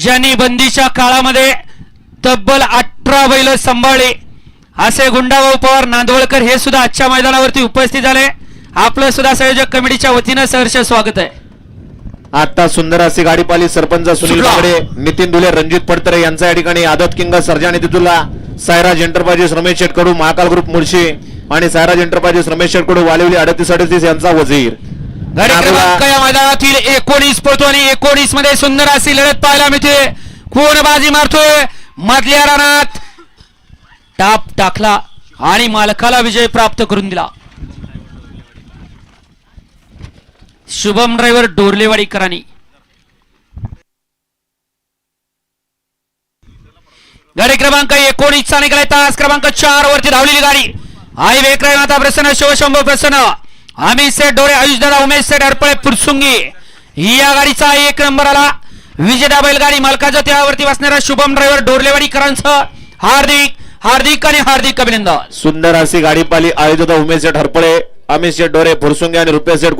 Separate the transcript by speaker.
Speaker 1: ज्यांनी बंदीच्या काळामध्ये तब्बल अठरा बैल सांभाळले. असे गुंडाभाऊ पवार नांदवळकर हे सुद्धा आजच्या मैदानावरती उपस्थित झाले. आपलं सुद्धा संयोजक कमिटीच्या वतीनं सहर्ष स्वागत आहे.
Speaker 2: आता सुंदर अशी गाडी पाली सरपंच सुनील. बागडे नितीन दुले रणजित पडतरे यांचा या ठिकाणी आदत किंग सर्जा तिथुला सायराज एंटरप्राइजेस रमेश शेटकडू महाकाल ग्रुप मुळशी आणि सायराज एंटरप्राइजेस रमेश शेटकडू वालिवली अडतीस अडतीस यांचा वजीर.
Speaker 1: क्रमांक या मैदानातील एकोणीस पळतो आणि एकोणीसमध्ये सुंदर अशी लढत पाहायला मिळते. कोण बाजी मारतोय? मधल्या रानात टाप टाकला आणि मालकाला विजय प्राप्त करून दिला. शुभम ड्रायव्हर डोरलेवाडीकरांनी. गाडी क्रमांक एकोणीस चा निघालाय. तास क्रमांक चार वरती धावलेली गाडी. आई वेकराय माता प्रसन्न शिवशंभू प्रसन्न. अमित सेठ डोळे आयुष उमेश सेठ अडपळे पुरसुंगी. या गाडीचा एक नंबर आला. विजेता बैलगाडी मालकाच्या त्यावरती बसणाऱ्या शुभम ड्रायव्हर डोरलेवाडीकरांचं. हार्दिक हार्दिक आणि हार्दिक अभिनंदन.
Speaker 2: सुंदर अशी गाडी पाली आयोजक उमेश सेठ हरपळे अमित सेठ डोरे फुरसुंगे आणि रुपेश सेठ